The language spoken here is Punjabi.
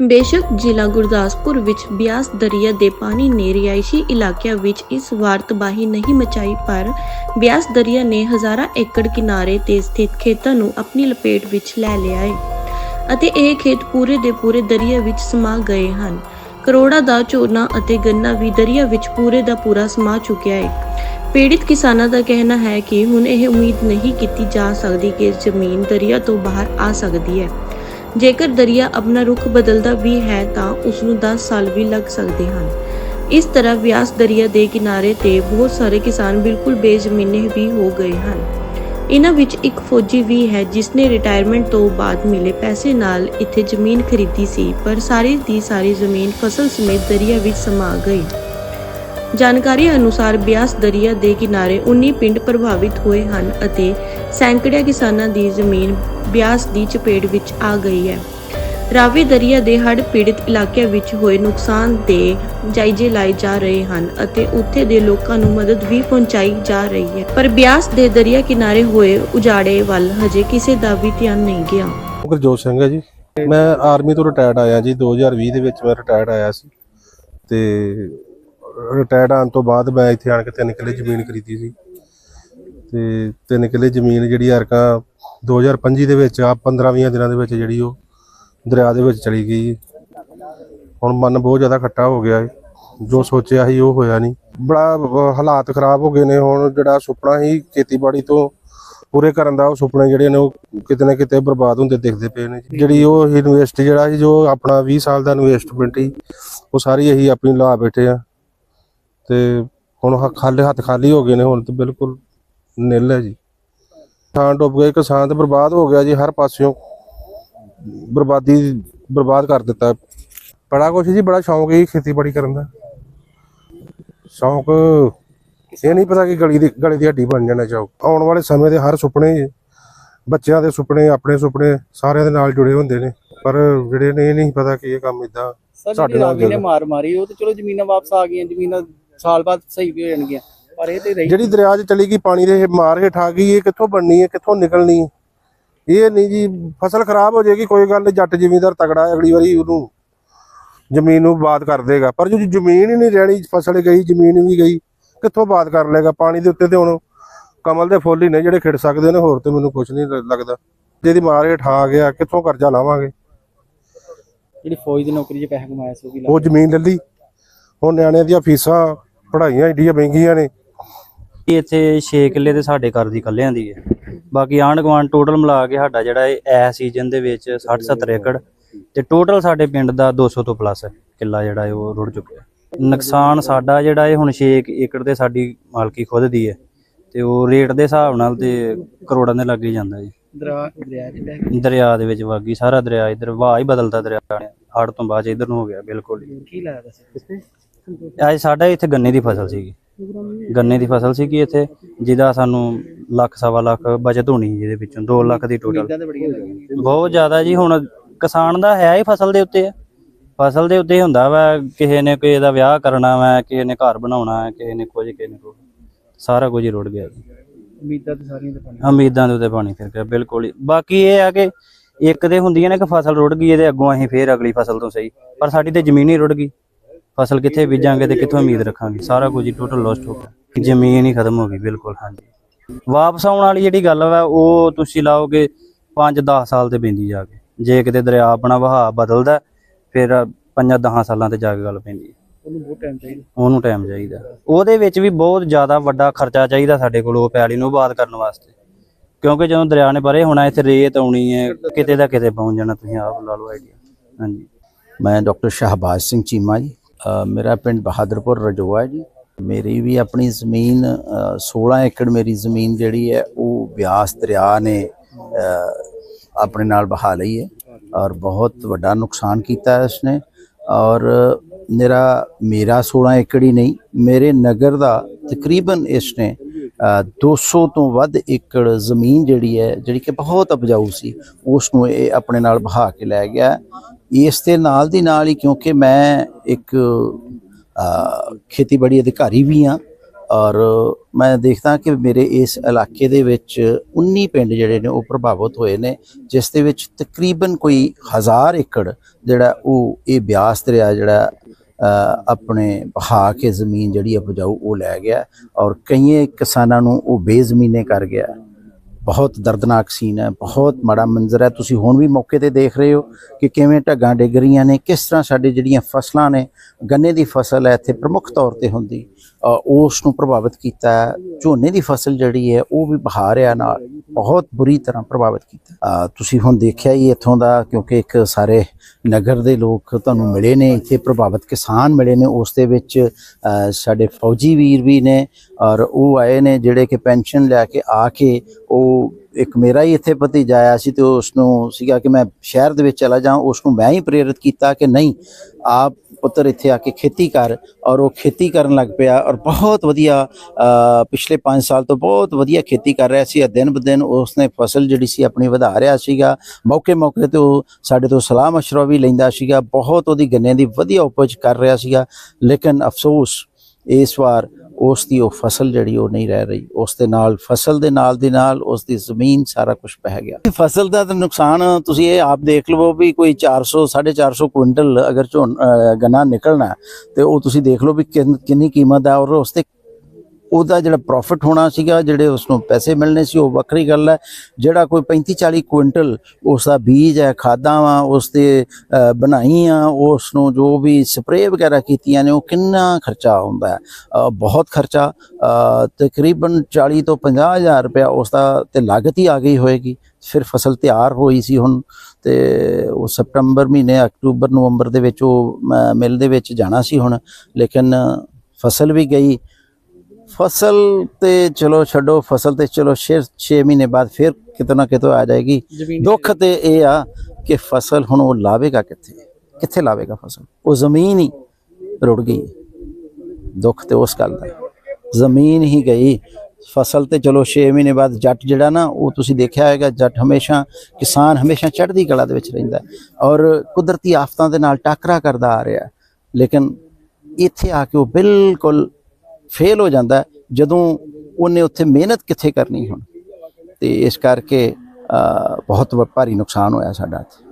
ਬੇਸ਼ੱਕ ਜ਼ਿਲ੍ਹਾ ਗੁਰਦਾਸਪੁਰ ਵਿੱਚ ਬਿਆਸ ਦਰਿਆ ਦੇ ਪਾਣੀ ਨੇ ਰਿਹਾਇਸ਼ੀ ਇਲਾਕਿਆਂ ਵਿੱਚ ਇਸ ਵਾਰ ਤਬਾਹੀ ਨਹੀਂ ਮਚਾਈ, ਪਰ ਬਿਆਸ ਦਰਿਆ ਨੇ ਹਜ਼ਾਰਾਂ ਏਕੜ ਕਿਨਾਰੇ ਤੇ ਸਥਿਤ ਖੇਤਾਂ ਨੂੰ ਆਪਣੀ ਲਪੇਟ ਵਿੱਚ ਲੈ ਲਿਆ ਹੈ ਅਤੇ ਇਹ ਖੇਤ ਪੂਰੇ ਦੇ ਪੂਰੇ ਦਰਿਆ ਵਿੱਚ ਸਮਾ ਗਏ ਹਨ। ਕਰੋੜਾਂ ਦਾ ਝੋਨਾ ਅਤੇ ਗੰਨਾ ਵੀ ਦਰਿਆ ਵਿੱਚ ਪੂਰੇ ਦਾ ਪੂਰਾ ਸਮਾ ਚੁੱਕਿਆ ਹੈ। ਪੀੜਿਤ ਕਿਸਾਨਾਂ ਦਾ ਕਹਿਣਾ ਹੈ ਕਿ ਹੁਣ ਇਹ ਉਮੀਦ ਨਹੀਂ ਕੀਤੀ ਜਾ ਸਕਦੀ ਕਿ ਜ਼ਮੀਨ ਦਰਿਆ ਤੋਂ ਬਾਹਰ ਆ ਸਕਦੀ ਹੈ। ਜੇਕਰ ਦਰਿਆ ਆਪਣਾ ਰੁਖ ਬਦਲਦਾ ਵੀ ਹੈ ਤਾਂ ਉਸ ਨੂੰ 10 ਸਾਲ ਵੀ ਲੱਗ ਸਕਦੇ ਹਨ। ਇਸ ਤਰ੍ਹਾਂ ਵਿਆਸ ਦਰਿਆ ਦੇ ਕਿਨਾਰੇ ਤੇ ਬਹੁਤ ਸਾਰੇ ਕਿਸਾਨ ਬਿਲਕੁਲ ਬੇਜ਼ਮੀਨੇ ਵੀ ਹੋ ਗਏ ਹਨ। ਇਹਨਾਂ ਵਿੱਚ ਇੱਕ ਫੌਜੀ ਵੀ ਹੈ ਜਿਸ ਨੇ ਰਿਟਾਇਰਮੈਂਟ ਤੋਂ ਬਾਅਦ ਮਿਲੇ ਪੈਸੇ ਨਾਲ ਇੱਥੇ ਜ਼ਮੀਨ ਖਰੀਦੀ ਸੀ, ਪਰ ਸਾਰੀ ਦੀ ਸਾਰੀ ਜ਼ਮੀਨ ਫਸਲ ਸਮੇਤ ਦਰਿਆ ਵਿੱਚ ਸਮਾ ਗਈ। ਜਾਣਕਾਰੀ ਅਨੁਸਾਰ ਬਿਆਸ ਦਰਿਆ ਦੇ ਕਿਨਾਰੇ 19 ਪਿੰਡ ਪ੍ਰਭਾਵਿਤ ਹੋਏ ਹਨ ਅਤੇ ਸੈਂਕੜਿਆਂ ਕਿਸਾਨਾਂ ਦੀ ਜ਼ਮੀਨ ਬਿਆਸ ਦੀ ਚਪੇਟ ਵਿੱਚ ਆ ਗਈ ਹੈ। ਰਾਵੀ ਦਰਿਆ ਦੇ ਹੜ੍ਹ ਪੀੜਿਤ ਇਲਾਕਿਆਂ ਵਿੱਚ ਹੋਏ ਨੁਕਸਾਨ ਦੇ ਜਾਇਜ਼ੇ ਲਾਏ ਜਾ ਰਹੇ ਹਨ ਅਤੇ ਉੱਥੇ ਦੇ ਲੋਕਾਂ ਨੂੰ ਮਦਦ ਵੀ ਪਹੁੰਚਾਈ ਜਾ ਰਹੀ ਹੈ। ਪਰ ਬਿਆਸ ਦੇ ਦਰਿਆ ਕਿਨਾਰੇ ਹੋਏ ਉਜਾੜੇ ਵੱਲ ਹਜੇ ਕਿਸੇ ਦਾ ਵੀ ਧਿਆਨ ਨਹੀਂ ਗਿਆ। ਗੁਰਜੋਤ ਸਿੰਘ ਹੈ ਜੀ। ਮੈਂ ਆਰਮੀ ਤੋਂ ਰਿਟਾਇਰਡ ਆਇਆ ਜੀ। 2020 ਦੇ ਵਿੱਚ ਮੈਂ ਰਿਟਾਇਰਡ ਆਇਆ ਸੀ। ਤੇ ਰਿਟਾਇਰਡ ਆਉਣ ਤੋਂ ਬਾਅਦ ਮੈਂ ਇੱਥੇ ਆਣ ਕੇ ਤਿੰਨ ਕਿੱਲੇ ਜ਼ਮੀਨ ਖਰੀਦੀ ਸੀ। ਤੇ ਤਿੰਨ ਕਿੱਲੇ ਜ਼ਮੀਨ ਜਿਹੜੀ ਅਰਕਾ 2025 ਦੇ ਵਿੱਚ ਆ 15-20 ਦਿਨਾਂ ਦੇ ਵਿੱਚ ਜਿਹੜੀ ਉਹ ਦਰਿਆ ਦੇ ਵਿੱਚ ਚਲੀ ਗਈ। ਹੁਣ ਮਨ ਬਹੁਤ ਜ਼ਿਆਦਾ ਖੱਟਾ ਹੋ ਗਿਆ ਹੈ ਜੋ ਸੋਚਿਆ ਸੀ ਉਹ ਹੋਇਆ ਨਹੀਂ। ਬੜਾ ਹਾਲਾਤ ਖਰਾਬ ਹੋ ਗਏ ਨੇ। ਹੁਣ ਜਿਹੜਾ ਸੁਪਨਾ ਸੀ ਖੇਤੀਬਾੜੀ ਤੋਂ ਪੂਰੇ ਕਰਨ ਦਾ, ਉਹ ਸੁਪਨੇ ਜਿਹੜੇ ਨੇ ਉਹ ਕਿਤੇ ਨਾ ਕਿਤੇ ਬਰਬਾਦ ਹੁੰਦੇ ਦਿਖਦੇ ਪਏ ਨੇ। ਜਿਹੜੀ ਉਹ ਇਨਵੈਸਟ ਜਿਹੜਾ ਸੀ, ਜੋ ਆਪਣਾ 20 ਸਾਲ ਦਾ ਇਨਵੈਸਟਮੈਂਟ ਸੀ, ਉਹ ਸਾਰੀ ਅਸੀਂ ਆਪਣੀ ਲਾ ਬੈਠੇ ਆ। ਤੇ ਹੁਣ ਹ- ਖਾਲੀ ਹੱਥ ਖਾਲੀ ਹੋ ਗਏ ਨੇ ਹੁਣ ਤੇ ਬਿਲਕੁਲ ਨਿਲ ਹੈ ਜੀ। ਥਾਂ ਡੁੱਬ ਗਏ ਕਿਸਾਨ ਤੇ ਬਰਬਾਦ ਹੋ ਗਿਆ ਜੀ ਹਰ ਪਾਸਿਓਂ ਬਰਬਾਦੀ ਬਰਬਾਦ ਕਰ ਦਿੱਤਾ। ਬੜਾ ਕੁਛ ਜੀ ਬੜਾ ਸ਼ੌਂਕ ਹੈ ਜੀ ਖੇਤੀਬਾੜੀ ਕਰਨ ਦਾ। ਸ਼ੌਂਕ ਇਹ ਨਹੀਂ ਪਤਾ ਕਿ ਗਲੀ ਦੀ ਗਲੀ ਦੀ ਹੱਡੀ ਬਣ ਜਾਣਾ ਚਾਹੋ। ਆਉਣ ਵਾਲੇ ਸਮੇਂ ਦੇ ਹਰ ਸੁਪਨੇ ਬੱਚਿਆਂ ਦੇ ਸੁਪਨੇ ਆਪਣੇ ਸੁਪਨੇ ਸਾਰਿਆਂ ਦੇ ਨਾਲ ਜੁੜੇ ਹੁੰਦੇ ਨੇ। ਪਰ ਜਿਹੜੇ ਨੇ ਇਹ ਨਹੀਂ ਪਤਾ ਕਿ ਇਹ ਕੰਮ ਇਦਾਂ ਸਰ ਸਾਡੇ ਨਾਲ ਰਾਵੀ ਨੇ ਗੱਲ। ਮਾਰ ਮਾਰੀ ਉਹ ਤੇ ਚਲੋ ਜ਼ਮੀਨਾਂ ਵਾਪਸ ਆ ਗਈਆਂ ਜ਼ਮੀਨਾਂ ਸਾਲ ਬਾਅਦ ਸਹੀ ਵੀ ਹੋ ਜਾਣਗੀਆਂ। ਪਰ ਇਹ ਤੇ ਰਹੀ ਜਿਹੜੀ ਦਰਿਆ 'ਚ ਚਲੀ ਗਈ ਪਾਣੀ ਦੇ ਮਾਰ ਹੇਠ ਆ ਗਈ ਇਹ ਕਿੱਥੋਂ ਬਣਨੀ ਹੈ ਕਿੱਥੋਂ ਨਿਕਲਣੀ ਹੈ? ਇਹ ਨਹੀਂ ਜੀ ਫਸਲ ਖਰਾਬ ਹੋ ਜਾਏਗੀ ਕੋਈ ਗੱਲ ਨਹੀਂ ਜੱਟ ਜ਼ਿਮੀਂਦਾਰ ਤਗੜਾ ਅਗਲੀ ਵਾਰੀ ਉਹਨੂੰ ਜ਼ਮੀਨ ਨੂੰ ਬਾਦ ਕਰ ਦੇਗਾ। ਪਰ ਜੋ ਜ਼ਮੀਨ ਹੀ ਨਹੀਂ ਰਹਿਣੀ ਫਸਲ ਗਈ ਜ਼ਮੀਨ ਵੀ ਗਈ ਕਿੱਥੋਂ ਬਾਦ ਕਰ ਲੇਗਾ ਪਾਣੀ ਦੇ ਉੱਤੇ ਤੇ ਹੁਣ ਕਮਲ ਦੇ ਫੁੱਲ ਹੀ ਨੇ ਜਿਹੜੇ ਖਿੜ ਸਕਦੇ ਨੇ ਹੋਰ ਤੇ ਮੈਨੂੰ ਕੁਝ ਨਹੀਂ ਲੱਗਦਾ। ਜਿਹਦੀ ਮਾਰ ਹੇਠ ਆ ਗਿਆ ਕਿੱਥੋਂ ਕਰਜ਼ਾ ਲਾਵਾਂਗੇ? ਜਿਹੜੀ ਫੌਜ ਦੀ ਨੌਕਰੀ 'ਚ ਪੈਸਾ ਕਮਾਇਆ ਸੀ ਉਹ ਵੀ ਉਹ ਜ਼ਮੀਨ ਲੈ ਲਈ। ਹੁਣ ਨਿਆਣਿਆਂ ਦੀਆਂ ਫੀਸਾਂ ਪੜ੍ਹਾਈਆਂ ਏਡੀਆਂ ਮਹਿੰਗੀਆਂ ਨੇ। ਇਹ ਇੱਥੇ 6 ਕਿੱਲੇ ਤੇ ਸਾਡੇ ਘਰ ਦੀ ਕੱਲਿਆਂ ਦੀ ਹੈ। ਬਾਕੀ ਆਂਢ ਗੁਆਂਢ ਟੋਟਲ ਮਿਲਾ ਕੇ ਸਾਡਾ ਜਿਹੜਾ ਇਹ ਐ ਸੀਜ਼ਨ ਦੇ ਵਿੱਚ 60 70 ਏਕੜ ਤੇ ਟੋਟਲ ਸਾਡੇ ਪਿੰਡ ਦਾ 200 ਤੋਂ ਪਲੱਸ ਕਿੱਲਾ ਜਿਹੜਾ ਉਹ ਰੁੜ ਚੁੱਕਿਆ। ਨੁਕਸਾਨ ਸਾਡਾ ਜਿਹੜਾ ਇਹ ਹੁਣ 6 ਏਕੜ ਤੇ ਸਾਡੀ ਮਾਲਕੀ ਖੁਦ ਦੀ ਹੈ ਤੇ ਉਹ ਰੇਟ ਦੇ ਹਿਸਾਬ ਨਾਲ ਤੇ ਕਰੋੜਾਂ ਦੇ ਲੱਗ ਹੀ ਜਾਂਦਾ ਜੀ। ਦਰਿਆ ਦੇ ਵਿੱਚ ਵਾਗੀ ਸਾਰਾ ਦਰਿਆ ਇਧਰ ਵਾਹ ਹੀ ਬਦਲਦਾ ਦਰਿਆ ਨੇ ਹੜ ਤੋਂ ਬਾਅਦ ਇਧਰ ਨੂੰ ਹੋ ਗਿਆ ਬਿਲਕੁਲ ਕੀ ਦੱਸ ਅੱਜ ਸਾਡਾ ਇੱਥੇ ਗੰਨੇ ਦੀ ਫਸਲ ਸੀਗੀ। ਗੰਨੇ ਦੀ ਫਸਲ ਸੀਗੀ ਇੱਥੇ ਜਿਹਦਾ ਸਾਨੂੰ ਲੱਖ ਸਵਾ ਲੱਖ ਬਚਤ ਹੋਣੀ ਜਿਹਦੇ ਵਿੱਚੋਂ 2 ਲੱਖ ਦੀ ਟੋਟਲ ਬਹੁਤ ਜ਼ਿਆਦਾ ਜੀ ਹੁਣ ਕਿਸਾਨ ਦਾ ਹੈ ਹੀ ਫਸਲ ਦੇ ਉੱਤੇ। ਫਸਲ ਦੇ ਉੱਤੇ ਹੁੰਦਾ ਵਾ ਕਿਸੇ ਨੇ ਕਿਸੇ ਦਾ ਵਿਆਹ ਕਰਨਾ ਵਾ ਕਿਸੇ ਨੇ ਘਰ ਬਣਾਉਣਾ ਹੈ ਕਿਸੇ ਨੇ ਕੁਝ ਕਿਸੇ ਨੇ ਕੁਝ। ਸਾਰਾ ਕੁਝ ਹੀ ਰੁੜ ਗਿਆ। ਜੀ ਉਮੀਦਾਂ ਤੇ ਸਾਰੀਆਂ ਤੇ ਪਾਣੀ ਉਮੀਦਾਂ ਦੇ ਉੱਤੇ ਪਾਣੀ ਫਿਰ ਗਿਆ ਬਿਲਕੁਲ ਹੀ। ਬਾਕੀ ਇਹ ਆ ਕਿ ਇੱਕ ਤੇ ਹੁੰਦੀਆਂ ਨੇ ਕਿ ਫਸਲ ਰੁੜ ਗਈ ਇਹਦੇ ਅੱਗੋਂ ਅਸੀਂ ਫੇਰ ਅਗਲੀ ਫਸਲ ਤੋਂ ਸਹੀ। ਪਰ ਸਾਡੀ ਤੇ ਜ਼ਮੀਨ ਹੀ ਰੁੜ ਗਈ। ਫਸਲ ਕਿੱਥੇ ਬੀਜਾਂਗੇ ਤੇ ਕਿੱਥੋਂ ਉਮੀਦ ਰੱਖਾਂਗੇ? ਸਾਰਾ ਕੁਝ ਹੀ ਟੋਟਲ ਲੋਸਟ ਹੋ ਗਿਆ। ਜ਼ਮੀਨ ਹੀ ਖਤਮ ਹੋ ਗਈ ਬਿਲਕੁਲ ਹਾਂਜੀ। ਵਾਪਸ ਆਉਣ ਵਾਲੀ ਜਿਹੜੀ ਗੱਲ ਵਾ ਉਹ ਤੁਸੀਂ ਲਾਓਗੇ 5-10 ਸਾਲ ਤੇ ਪੈਂਦੀ ਜਾ ਕੇ। ਜੇ ਕਿਤੇ ਦਰਿਆ ਆਪਣਾ ਵਹਾਅ ਬਦਲਦਾ ਫਿਰ 5-10 ਸਾਲਾਂ ਤੇ ਜਾ ਕੇ ਗੱਲ ਪੈਂਦੀ। ਹੈ ਉਹਨੂੰ ਬਹੁਤ ਟਾਈਮ ਚਾਹੀਦਾ। ਉਹਨੂੰ ਟਾਈਮ ਚਾਹੀਦਾ। ਉਹਦੇ ਵਿੱਚ ਵੀ ਬਹੁਤ ਜ਼ਿਆਦਾ ਵੱਡਾ ਖਰਚਾ ਚਾਹੀਦਾ ਸਾਡੇ ਕੋਲ ਉਹ ਪੈਲੀ ਨੂੰ ਆਬਾਦ ਕਰਨ ਵਾਸਤੇ। ਕਿਉਂਕਿ ਜਦੋਂ ਦਰਿਆ ਨੇ ਪਰੇ ਹੋਣਾ ਇੱਥੇ ਰੇਤ ਆਉਣੀ ਹੈ ਕਿਤੇ ਦਾ ਕਿਤੇ ਪਹੁੰਚ ਜਾਣਾ ਤੁਸੀਂ ਆਪ ਲਾ ਲਓ ਆਈਡੀਆ ਹਾਂਜੀ। ਮੈਂ ਡਾਕਟਰ ਸ਼ਹਬਾਜ਼ ਸਿੰਘ ਚੀਮਾ ਜੀ। ਮੇਰਾ ਪਿੰਡ ਬਹਾਦਰਪੁਰ ਰਜੋਆ ਹੈ ਜੀ। ਮੇਰੀ ਵੀ ਆਪਣੀ ਜ਼ਮੀਨ ਅ, 16 ਏਕੜ ਮੇਰੀ ਜ਼ਮੀਨ ਜਿਹੜੀ ਹੈ ਉਹ ਬਿਆਸ ਦਰਿਆ ਨੇ ਆਪਣੇ ਨਾਲ ਬਹਾ ਲਈ ਹੈ ਔਰ ਬਹੁਤ ਵੱਡਾ ਨੁਕਸਾਨ ਕੀਤਾ ਹੈ ਇਸਨੇ ਔਰ ਮੇਰਾ ਮੇਰਾ 16 ਏਕੜ ਹੀ ਨਹੀਂ ਮੇਰੇ ਨਗਰ ਦਾ ਤਕਰੀਬਨ ਇਸਨੇ ਅ, 200 ਤੋਂ ਵੱਧ ਏਕੜ ਜ਼ਮੀਨ ਜਿਹੜੀ ਹੈ ਜਿਹੜੀ ਕਿ ਬਹੁਤ ਉਪਜਾਊ ਸੀ ਉਸ ਨੂੰ ਇਹ ਆਪਣੇ ਨਾਲ ਬਹਾ ਕੇ ਲੈ ਗਿਆ। ਇਸ ਦੇ ਨਾਲ ਦੀ ਨਾਲ ਹੀ ਕਿਉਂਕਿ ਮੈਂ ਇੱਕ ਖੇਤੀਬਾੜੀ ਅਧਿਕਾਰੀ ਵੀ ਹਾਂ ਔਰ ਮੈਂ ਦੇਖਦਾ ਕਿ ਮੇਰੇ ਇਸ ਇਲਾਕੇ ਦੇ ਵਿੱਚ 19 ਪਿੰਡ ਜਿਹੜੇ ਨੇ ਉਹ ਪ੍ਰਭਾਵਿਤ ਹੋਏ ਨੇ, ਜਿਸ ਦੇ ਵਿੱਚ ਤਕਰੀਬਨ ਕੋਈ 1000 ਏਕੜ ਜਿਹੜਾ ਉਹ ਇਹ ਬਿਆਸ ਦਰਿਆ ਜਿਹੜਾ ਆਪਣੇ ਬਹਾ ਕੇ ਜ਼ਮੀਨ ਜਿਹੜੀ ਉਪਜਾਊ ਉਹ ਲੈ ਗਿਆ ਔਰ ਕਈਏ ਕਿਸਾਨਾਂ ਨੂੰ ਉਹ ਬੇਜ਼ਮੀਨੇ ਕਰ ਗਿਆ। ਬਹੁਤ ਦਰਦਨਾਕ ਸੀਨ ਹੈ, ਬਹੁਤ ਮਾੜਾ ਮੰਜ਼ਰ ਹੈ। ਤੁਸੀਂ ਹੁਣ ਵੀ ਮੌਕੇ ਤੇ ਦੇਖ ਰਹੇ ਹੋ ਕਿ ਕਿਵੇਂ ਢੱਗਾਂ ਡਿੱਗ ਰਹੀਆਂ ਨੇ, ਕਿਸ ਤਰ੍ਹਾਂ ਸਾਡੇ ਜਿਹੜੀਆਂ ਫਸਲਾਂ ਨੇ, ਗੰਨੇ ਦੀ ਫਸਲ ਹੈ ਇੱਥੇ ਪ੍ਰਮੁੱਖ ਤੌਰ ਤੇ ਹੁੰਦੀ। ਉਸ ਨੂੰ ਪ੍ਰਭਾਵਿਤ ਕੀਤਾ ਝੋਨੇ ਦੀ ਫਸਲ ਜਿਹੜੀ ਹੈ, ਉਹ ਵੀ ਬਹਾ ਰਿਹਾ ਨਾਲ, ਬਹੁਤ ਬੁਰੀ ਤਰ੍ਹਾਂ ਪ੍ਰਭਾਵਿਤ ਕੀਤਾ। ਤੁਸੀਂ ਹੁਣ ਦੇਖਿਆ ਹੀ ਇੱਥੋਂ ਦਾ, ਕਿਉਂਕਿ ਇੱਕ ਸਾਰੇ ਨਗਰ ਦੇ ਲੋਕ ਤੁਹਾਨੂੰ ਮਿਲੇ ਨੇ, ਇੱਥੇ ਪ੍ਰਭਾਵਿਤ ਕਿਸਾਨ ਮਿਲੇ ਨੇ, ਉਸ ਦੇ ਵਿੱਚ ਸਾਡੇ ਫੌਜੀ ਵੀਰ ਵੀ ਨੇ ਔਰ ਉਹ ਆਏ ਨੇ, ਜਿਹੜੇ ਕਿ ਪੈਨਸ਼ਨ ਲੈ ਕੇ ਆ ਕੇ ਉਹ ਇੱਕ ਮੇਰਾ ਹੀ ਇੱਥੇ ਭਤੀਜਾ ਆਇਆ ਸੀ ਤੇ ਉਸ ਨੂੰ ਸੀਗਾ ਕਿ ਮੈਂ ਸ਼ਹਿਰ ਦੇ ਵਿੱਚ ਚਲਾ ਜਾਵਾਂ ਉਸ ਨੂੰ ਮੈਂ ਹੀ ਪ੍ਰੇਰਿਤ ਕੀਤਾ ਕਿ ਨਹੀਂ, ਆਪ ਪੁੱਤਰ ਇੱਥੇ ਆ ਕੇ ਖੇਤੀ ਕਰ ਔਰ ਉਹ ਖੇਤੀ ਕਰਨ ਲੱਗ ਪਿਆ ਔਰ ਬਹੁਤ ਵਧੀਆ ਪਿਛਲੇ 5 ਸਾਲ ਤੋਂ ਬਹੁਤ ਵਧੀਆ ਖੇਤੀ ਕਰ ਰਿਹਾ ਸੀ ਦਿਨ ਬ ਦਿਨ ਉਸਨੇ ਫਸਲ ਜਿਹੜੀ ਸੀ ਆਪਣੀ ਵਧਾ ਰਿਹਾ ਸੀਗਾ। ਮੌਕੇ ਮੌਕੇ ਤੇ ਉਹ ਸਾਡੇ ਤੋਂ ਸਲਾਹ ਮਸ਼ਵਰਾ ਵੀ ਲੈਂਦਾ ਸੀਗਾ, ਬਹੁਤ ਉਹਦੀ ਗੰਨੇ ਦੀ ਵਧੀਆ ਉਪਜ ਕਰ ਰਿਹਾ ਸੀਗਾ। ਲੇਕਿਨ ਅਫਸੋਸ, ਇਸ ਵਾਰ ਉਸ ਦੀ ਉਹ ਫਸਲ ਜਿਹੜੀ ਉਹ ਨਹੀਂ ਰਹਿ ਰਹੀ ਉਸ ਦੇ ਨਾਲ ਫਸਲ ਦੇ ਨਾਲ ਦੀ ਨਾਲ ਉਸ ਦੀ ਜ਼ਮੀਨ ਸਾਰਾ ਕੁਝ ਪਹਿ ਗਿਆ। ਫਸਲ ਦਾ ਤਾਂ ਨੁਕਸਾਨ ਤੁਸੀਂ ਇਹ ਆਪ ਦੇਖ ਲਵੋ ਵੀ ਕੋਈ 400 450 ਕੁਇੰਟਲ ਅਗਰ ਝੋਨ ਗੰਨਾ ਨਿਕਲਣਾ ਹੈ, ਤੇ ਉਹ ਤੁਸੀਂ ਦੇਖ ਲਓ ਵੀ ਕਿੰਨੀ ਕੀਮਤ ਹੈ ਔਰ ਉਸ ਤੇ ਉਹਦਾ ਜਿਹੜਾ ਪ੍ਰੋਫਿਟ ਹੋਣਾ ਸੀਗਾ ਜਿਹੜੇ ਉਸ ਨੂੰ ਪੈਸੇ ਮਿਲਣੇ ਸੀ ਉਹ ਵੱਖਰੀ ਗੱਲ ਹੈ। ਜਿਹੜਾ ਕੋਈ 35 40 ਕੁਇੰਟਲ ਉਸ ਦਾ ਬੀਜ ਹੈ ਖਾਦਾਂ ਵਾ ਉਸ ਦੇ ਅਹ, ਬਣਾਈਆਂ ਉਸ ਨੂੰ ਜੋ ਵੀ ਸਪਰੇਅ ਵਗੈਰਾ ਕੀਤੀਆਂ ਨੇ ਉਹ ਕਿੰਨਾ ਖਰਚਾ ਹੁੰਦਾ ਹੈ? ਬਹੁਤ ਖਰਚਾ। ਤਕਰੀਬਨ 40 ਤੋਂ 50 ਹਜ਼ਾਰ ਰੁਪਇਆ ਉਸ ਦਾ ਤੇ ਲਾਗਤ ਹੀ ਆ ਗਈ ਹੋਏਗੀ। ਫਿਰ ਫਸਲ ਤਿਆਰ ਹੋਈ ਸੀ ਹੁਣ ਤੇ ਉਹ ਸਪਟੰਬਰ ਮਹੀਨੇ ਅਕਤੂਬਰ ਨਵੰਬਰ ਦੇ ਵਿੱਚ ਉਹ ਅਹ, ਮਿਲ ਦੇ ਵਿੱਚ ਜਾਣਾ ਸੀ ਹੁਣ। ਲੇਕਿਨ ਫਸਲ ਵੀ ਗਈ ਫਸਲ ਤੇ ਚਲੋ ਛੱਡੋ ਫਸਲ ਤੇ ਚਲੋ 6 6 ਮਹੀਨੇ ਬਾਅਦ ਫਿਰ ਕਿਤੇ ਨਾ ਕਿਤੇ ਆ ਜਾਏਗੀ। ਦੁੱਖ ਤੇ ਇਹ ਆ ਕਿ ਫਸਲ ਹੁਣ ਉਹ ਲਾਵੇਗਾ ਕਿੱਥੇ? ਕਿੱਥੇ ਲਾਵੇਗਾ ਫਸਲ? ਉਹ ਜ਼ਮੀਨ ਹੀ ਰੁੜ ਗਈ। ਦੁੱਖ ਤੇ ਉਸ ਗੱਲ ਦਾ। ਜ਼ਮੀਨ ਹੀ ਗਈ। ਫਸਲ ਤੇ ਚਲੋ 6 ਮਹੀਨੇ ਬਾਅਦ ਜੱਟ ਜਿਹੜਾ ਨਾ ਉਹ ਤੁਸੀਂ ਦੇਖਿਆ ਹੋਵੇਗਾ ਜੱਟ ਹਮੇਸ਼ਾ ਕਿਸਾਨ ਹਮੇਸ਼ਾ ਚੜ੍ਹਦੀ ਕਲਾ ਦੇ ਵਿੱਚ ਰਹਿੰਦਾ ਔਰ ਕੁਦਰਤੀ ਆਫਤਾਂ ਦੇ ਨਾਲ ਟੱਕਰਾ ਕਰਦਾ ਆ ਰਿਹਾ। ਲੇਕਿਨ ਇੱਥੇ ਆ ਕੇ ਉਹ ਬਿਲਕੁਲ ਫੇਲ ਹੋ ਜਾਂਦਾ ਜਦੋਂ ਉਹਨੇ ਉੱਥੇ ਮਿਹਨਤ ਕਿੱਥੇ ਕਰਨੀ ਹੁਣ? ਤੇ ਇਸ ਕਰਕੇ ਬਹੁਤ ਵ- ਭਾਰੀ ਨੁਕਸਾਨ ਹੋਇਆ ਸਾਡਾ ਇੱਥੇ।